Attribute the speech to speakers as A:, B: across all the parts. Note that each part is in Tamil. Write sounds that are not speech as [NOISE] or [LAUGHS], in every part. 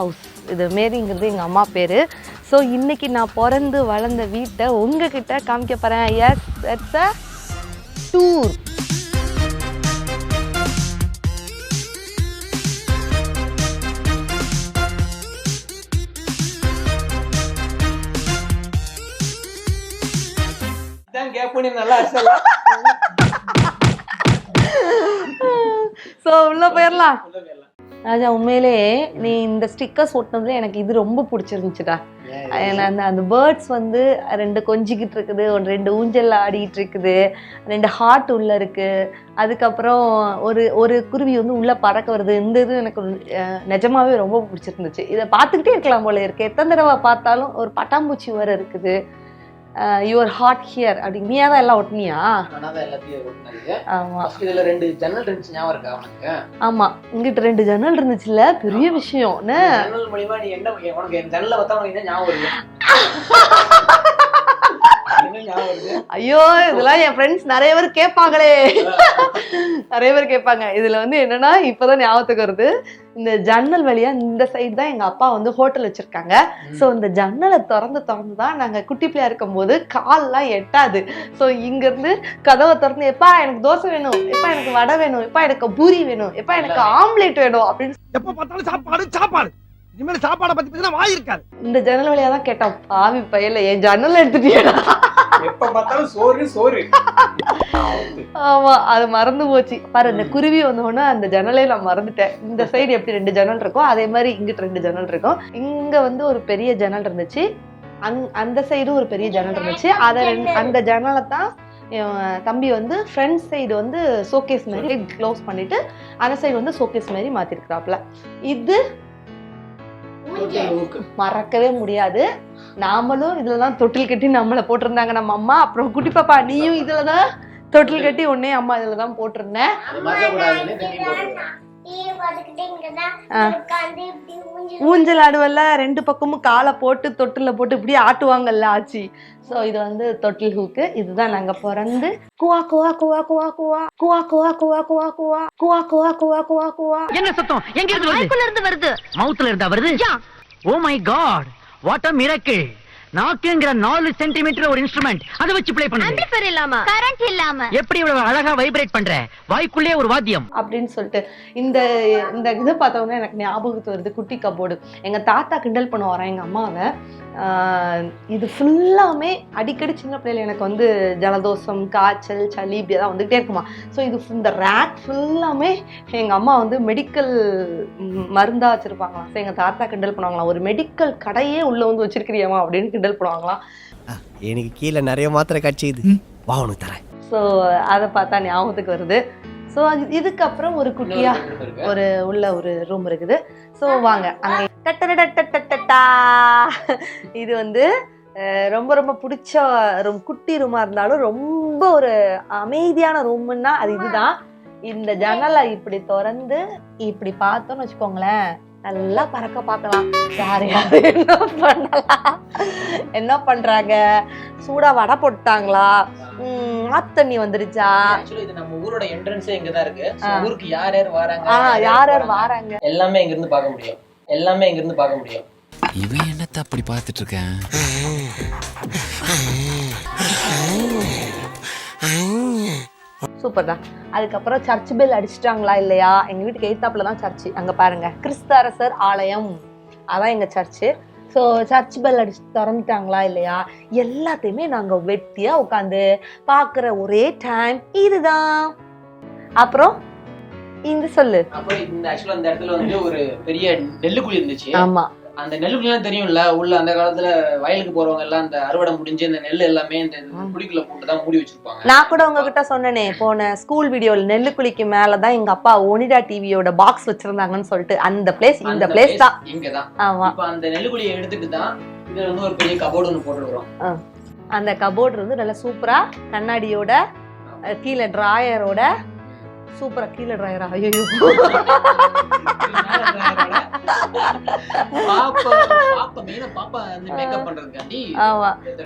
A: ஹவுஸ் இது மேரிங்கிறது எங்கள் அம்மா பேர். ஸோ இன்னைக்கு நான் பிறந்து வளர்ந்த வீட்டை உங்ககிட்ட காமிக்க போகிறேன் yes it's a tour so உள்ளே போயிடலாம் ராஜா உண்மையிலே நீ இந்த ஸ்டிக்கர்ஸ் ஒட்டினதுல எனக்கு இது ரொம்ப பிடிச்சிருந்துச்சுடா. ஏன்னா அந்த அந்த பேர்ட்ஸ் வந்து ரெண்டு கொஞ்சிக்கிட்டு இருக்குது ஒரு ரெண்டு ஊஞ்சல் ஆடிட்டு இருக்குது ரெண்டு ஹார்ட் உள்ள இருக்கு. அதுக்கப்புறம் ஒரு ஒரு குருவி வந்து உள்ள பறக்க வருது. இந்த இது எனக்கு நிஜமாவே ரொம்ப பிடிச்சிருந்துச்சு. இதை பார்த்துக்கிட்டே இருக்கலாம் போல இருக்கு. எத்தனை தடவை பார்த்தாலும் ஒரு பட்டாம்பூச்சி வேற இருக்குது. யுவர் ஹார்ட் ஹியர் அப்படி நீயா தான் எல்லாம் ஒட்டினியா? ஆமா.
B: இதுல ரெண்டு ஜன்னல் இருந்துச்சு ஞாபகம் இருக்கா உனக்கு?
A: ஆமா. ரெண்டு ஜன்னல் இருந்துச்சுல்ல? பெரிய விஷயம். என்ன?
B: ஜன்னல் மூலியமா நீ என்ன உனக்கு ஜன்னல பார்த்தா உனக்கு என்ன ஞாபகம் [LAUGHS]
A: ஐயோ இதெல்லாம் என் ஃப்ரெண்ட்ஸ் நிறைய பேர் கேட்பாங்களே. நிறைய பேர் கேட்பாங்க. இதுல வந்து என்னன்னா இப்பதான் ஞாபகத்துக்கு வருது. இந்த ஜன்னல் வழியா இந்த சைடு தான் எங்க அப்பா வந்து ஹோட்டல் வச்சிருக்காங்க. ஸோ இந்த ஜன்னலை திறந்து திறந்து தான் நாங்க குட்டி பிள்ளையா இருக்கும்போது கால்லாம் எட்டாது. ஸோ இங்க இருந்து கதவை திறந்து எப்பா எனக்கு தோசை வேணும். எப்பா எனக்கு வடை வேணும். எப்பா எனக்கு பூரி வேணும். எப்பா எனக்கு ஆம்லேட் வேணும். அப்படின்னு
C: எப்ப பார்த்தாலும் சாப்பாடு சாப்பாடு. இனிமேல் சாப்பாடை பத்தி பேசினா வாய் இருக்காது.
A: இந்த ஜன்னல் வழியா தான் கேட்டோம். பாவி பையல என் ஜன்னல் எடுத்துட்டியடா
B: எப்ப பார்த்தாலும் சோறு சோறு.
A: ஆமா அது மறந்து போச்சு. பாரு இந்த குருவி வந்தோடனே அந்த ஜன்னலே நான் மறந்துட்டேன். இந்த சைடு எப்படி ரெண்டு ஜன்னல் இருக்கோ அதே மாதிரி இங்கிட்டு ரெண்டு ஜன்னல் இருக்கும். இங்க வந்து ஒரு பெரிய ஜன்னல் இருந்துச்சு. அங் அந்த சைடும் ஒரு பெரிய ஜன்னல் இருந்துச்சு. அதை ரெண்டு அந்த ஜன்னலை தான் என் தம்பி வந்து ஃப்ரண்ட் சைடு வந்து ஷோகேஸ் மாதிரி க்ளோஸ் பண்ணிட்டு அந்த சைடு வந்து ஷோகேஸ் மாதிரி மாத்திருக்கிறாப்ல. இது மறக்கவே முடியாது. நாமளும் இதுல தான் தொட்டில் கட்டி நம்மளை போட்டிருந்தாங்க. நம்ம அம்மா அப்புறம் குட்டி பாப்பா நீயும் இதுல தான் தொட்டில் கட்டி உடனே அம்மா இதுல தான் போட்டிருந்தேன்
D: ஊஞ்சல்
A: ஊஞ்சல் ஆடுவல்ல ரெண்டு பக்கமும் காலை போட்டு தொட்டில போட்டு இப்படி ஆட்டுவாங்கல்ல ஆச்சி. ஸோ இது வந்து தொட்டில் ஹூக்கு இதுதான் நாங்க பிறந்து. குவா குவா குவா குவா குவா. குவா குவா குவா குவா குவா. குவா குவா குவா குவா குவா.
E: என்ன சத்தம்? எங்க இருந்து வருது?
A: இருந்து வருது.
E: மவுத்ல இருந்தா வருது? ஓ my god what a miracle நாக்குங்கிற நாலு சென்டிமீட்டர் ஒரு இன்ஸ்ட்ருமெண்ட் அதை வச்சு ப்ளே பண்ணுது.
A: இல்லாம.
D: கரண்ட் இல்லாம.
E: எப்படி இவ்வளவு அழகா வைப்ரேட் பண்ற? வாய்க்குள்ளே ஒரு வாத்தியம்.
A: அப்படின்னு சொல்லிட்டு இந்த இந்த இது பார்த்தோம்னா எனக்கு ஞாபகத்து வருது குட்டி கபோர்டு எங்கள் தாத்தா கிண்டல் பண்ணுவாராம் எங்கள் அம்மாவை. இது ஃபுல்லாமே அடிக்கடி சின்ன பிள்ளையில எனக்கு வந்து ஜலதோஷம் காய்ச்சல் சளி இப்படி தான் வந்துகிட்டே இருக்குமா. ஸோ இது இந்த ரேக் ஃபுல்லாமே எங்கள் அம்மா வந்து மெடிக்கல் மருந்தாக வச்சுருப்பாங்களாம். ஸோ எங்கள் தாத்தா கிண்டல் பண்ணுவாங்களாம். ஒரு மெடிக்கல் கடையே உள்ளே வந்து வச்சிருக்கிறியாமா அப்படின்னு கிண்டல் பண்ணுவாங்களாம்
F: எனக்கு கீழே நிறைய மாத்திரை கட்சிது வா உனக்கு தரேன்.
A: ஸோ அதை பார்த்தா ஞாபகத்துக்கு வருது. ஸோ இதுக்கப்புறம் ஒரு குட்டியா. ஒரு உள்ள ஒரு ரூம் இருக்குது. ஸோ வாங்க அங்கே. டட்டடட்டட்டட்டா. இது வந்து ரொம்ப ரொம்ப பிடிச்ச ரூம் குட்டி ரூமா இருந்தாலும் ரொம்ப ஒரு அமைதியான ரூம்னா அது இதுதான். இந்த ஜன்னலை இப்படி திறந்து இப்படி பார்த்தோம்னு வச்சுக்கோங்களேன். நல்லா பறக்க பார்க்கலாம். யார் யார் என்ன பண்ணலாம்? என்ன பண்றாங்க? சூடா வடை போட்டாங்களா? ஆத்தண்ணி வந்துருச்சா?
B: இது நம்ம ஊரோட என்ட்ரன்ஸே இங்க தான் இருக்கு. ஊருக்கு யார் யார் வராங்க?
A: ஆ யார் யார் வாராங்க?
B: எல்லாமே இங்க இருந்து பார்க்க முடியும். எல்லாமே இங்க இருந்து பார்க்க முடியும்.
G: இவன் என்னத்த அப்படி பார்த்துட்டு இருக்கேன்?
A: சூப்பர் தான். அதுக்கப்புறம் சர்ச் பெல் அடிச்சிட்டாங்களா இல்லையா? எங்க வீட்டுக்கு எய்த்தாப்புல தான் சர்ச் அங்க பாருங்க. கிறிஸ்து அரசர் ஆலயம். அதான் எங்க சர்ச்சு ஸோ சர்ச் பெல் அடிச்சு திறந்துட்டாங்களா இல்லையா? எல்லாத்தையுமே நாங்க வெட்டியா உட்காந்து பார்க்குற ஒரே டைம் இதுதான். அப்புறம் இந்த சொல்லு.
B: அப்புறம் இந்த ஆக்சுவலா இந்த இடத்துல வந்து ஒரு பெரிய நெல்லுக்குழி இருந்துச்சு.
A: ஆமா.
B: அந்த நெல்லுக்குலாம் தெரியும்ல உள்ள அந்த காலத்துல வயலுக்கு போறவங்க எல்லாம் அந்த அறுவடை முடிஞ்சு இந்த நெல் எல்லாமே இந்த குழிக்குள்ள போட்டு தான் மூடி வச்சிருப்பாங்க.
A: நான் கூட உங்ககிட்ட சொன்னனே போன ஸ்கூல் வீடியோவில் நெல்லுக்குழிக்கு மேல தான் எங்க அப்பா ஒனிடா டிவியோட பாக்ஸ் வச்சிருந்தாங்கன்னு சொல்லிட்டு அந்த பிளேஸ் இந்த பிளேஸ் தான்.
B: இங்கதான்.
A: ஆமா.
B: இப்ப அந்த நெல்லுக்குழியை எடுத்துட்டு தான் இதுல வந்து ஒரு பெரிய கபோர்டு ஒண்ணு போட்டுருக்கோம்
A: அந்த கபோர்டு வந்து நல்லா சூப்பரா கண்ணாடியோட கீழே டிராயரோட சூப்பரா கீழே ட்ராயரா ஐயோ.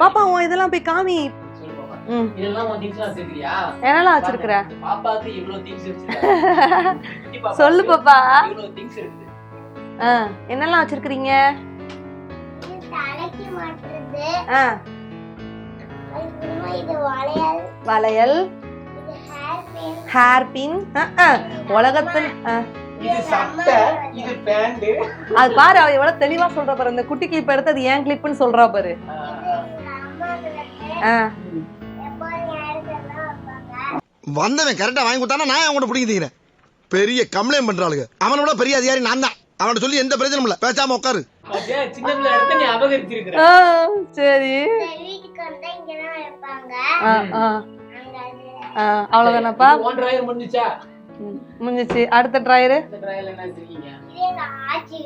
B: பாப்பா
A: உன் இதெல்லாம் போய் காமி. என்னெல்லாம் வச்சிருக்கிற? சொல்லு பாப்பா. என்னெல்லாம்
D: வச்சிருக்கீங்க வளையல். ஹேர் பின்
A: உலகத்தில் ஆ.
B: இது சட்டை இது பேண்ட்
A: அது பாரு அவ எவ்வளவு தெளிவா சொல்றா பாரு. இந்த குட்டி கிளிப் எடுத்து அது ஏன் கிளிப்னு சொல்றா பாரு.
C: வந்தவன் கரெக்டா வாங்கி கொடுத்தானா நான் அவன் கூட பிடிக்கிறேன் பெரிய கம்ப்ளைண்ட் பண்றாளுங்க. அவனை விட பெரிய அதிகாரி நான் தான். அவன்கிட்ட சொல்லி எந்த பிரச்சனையும் இல்ல. பேசாம உட்காரு.
A: சரி. அவ்வளவுதானப்பா?
B: முடிஞ்சுச்சா?
A: அடுத்த ட்ராயரு
B: இந்த டிராயர்ல என்ன வச்சிருக்கீங்க?
D: இது எங்க ஆச்சி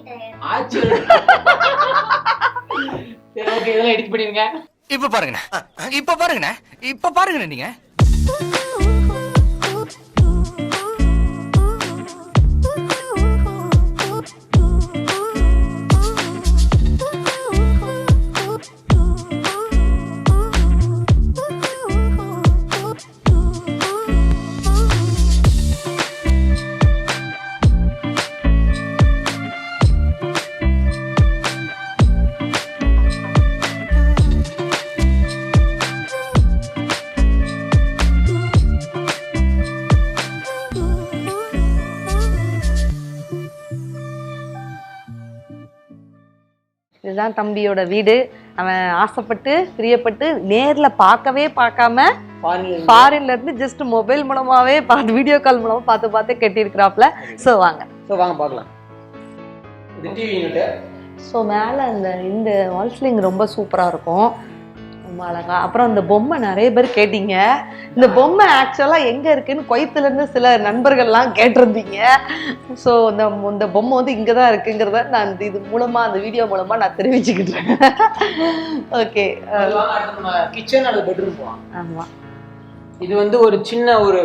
A: இதுதான் தம்பியோட வீடு. அவன் ஆசைப்பட்டு பிரியப்பட்டு நேர்ல பார்க்கவே பார்க்காம
B: ஃபாரின்ல
A: இருந்து. ஜஸ்ட் மொபைல் மூலமாவே பார்த்து வீடியோ கால் மூலமா பார்த்து பார்த்து கட்டியிருக்கிறாப்ல ஸோ வாங்க.
B: ஸோ வாங்க பார்க்கலாம்.
A: ஸோ மேலே இந்த இந்த வால்ஸ்லிங் ரொம்ப சூப்பராக இருக்கும். ரொம்ப அழகா அப்புறம் இந்த பொம்மை நிறைய பேர் கேட்டீங்க. இந்த பொம்மை ஆக்சுவலாக எங்கே இருக்குன்னு குவைத்துலேருந்து சில நண்பர்கள்லாம் கேட்டிருந்தீங்க. ஸோ இந்த இந்த பொம்மை வந்து இங்கே தான் இருக்குங்கிறத நான் இந்த இது மூலமாக அந்த வீடியோ மூலமாக நான் தெரிவிச்சுக்கிட்டேன். ஓகே
B: நம்ம கிச்சன் அல்லது பெட்ரூம்
A: ஆமாம்
B: இது வந்து ஒரு சின்ன ஒரு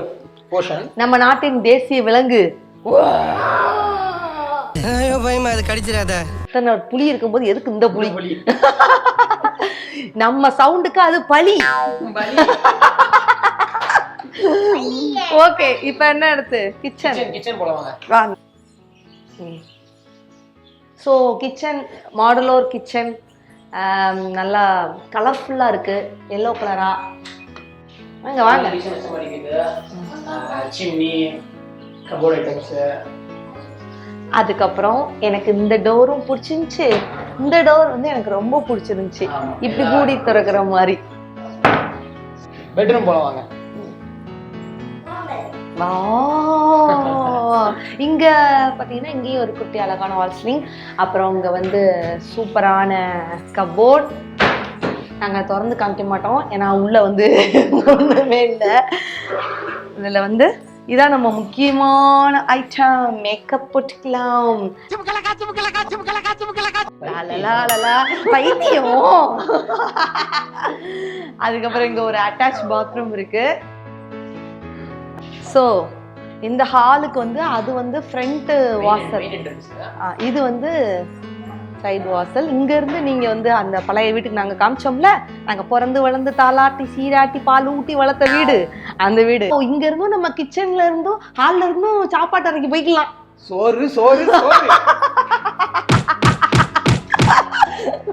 B: போர்ஷன்
A: நம்ம நாட்டின் தேசிய விலங்கு.
F: ஐயோ பயமா அது கடிச்சிடாத.
A: இத்தனை புலி இருக்கும்போது எதுக்கு இந்த புலி. நம்ம சவுண்டுக்கு அது பலி. ஓகே இப்போ என்ன எடுத்து கிச்சன்
B: வாங்க
A: ஸோ கிச்சன் மாடுலோர் கிச்சன் நல்லா கலர்ஃபுல்லாக இருக்கு. எல்லோ கலரா வாங்க வாங்க.
B: சிம்னி
A: அதுக்கப்புறம் எனக்கு இந்த டோரும் பிடிச்சிருந்துச்சு. இந்த டோர் வந்து எனக்கு ரொம்ப பிடிச்சிருந்துச்சு. இப்படி கூடி திறக்கிற மாதிரி.
B: பெட்ரூம் போல வாங்க.
A: இங்க பாத்தீங்கன்னா இங்கேயும் ஒரு குட்டி அழகான வால் ஸ்லிங் அப்புறம் இங்க வந்து சூப்பரான கபோர்ட் நாங்க திறந்து காமிக்க மாட்டோம். ஏன்னா உள்ள வந்து [LAUGHS] ஒண்ணுமே இல்லை. இதுல வந்து இதான் நம்ம முக்கியமான ஐட்டம் மேக்கப் போட்டுக்கலாம். பைத்தியம். அதுக்கப்புறம் இங்க ஒரு அட்டாச் பாத்ரூம் இருக்கு. ஸோ இந்த ஹாலுக்கு வந்து அது வந்து ஃப்ரண்ட் வாசல். இது வந்து சைடு வாசல். இங்க இருந்து நீங்க வந்து அந்த பழைய வீட்டுக்கு நாங்க காமிச்சோம்ல நாங்க பிறந்து வளர்ந்து தாளாட்டி சீராட்டி பால் ஊட்டி வளர்த்த வீடு அந்த வீடு. ஓ, இங்க இருந்தும் நம்ம கிச்சன்ல இருந்தும் ஹால்ல இருந்தும் சாப்பாட்டு அறைக்கு போய்க்கலாம்.
B: சோறு சோறு சோறு. [LAUGHS]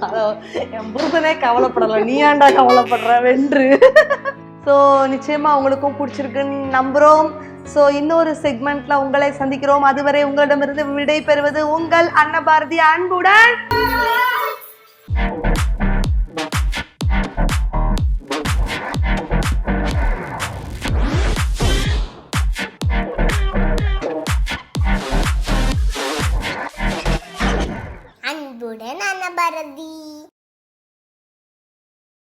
A: அதோ, என் புருஷனே கவலைப்படல. நீ ஏன்டா கவலைப்படுற? வென்று. [LAUGHS] ஸோ நிச்சயமா உங்களுக்கும் பிடிச்சிருக்குன்னு நம்புறோம். ஸோ இன்னொரு செக்மெண்ட்ல உங்களை சந்திக்கிறோம். அதுவரை உங்களிடமிருந்து விடை பெறுவது உங்கள் அன்னபாரதி அன்புடன்.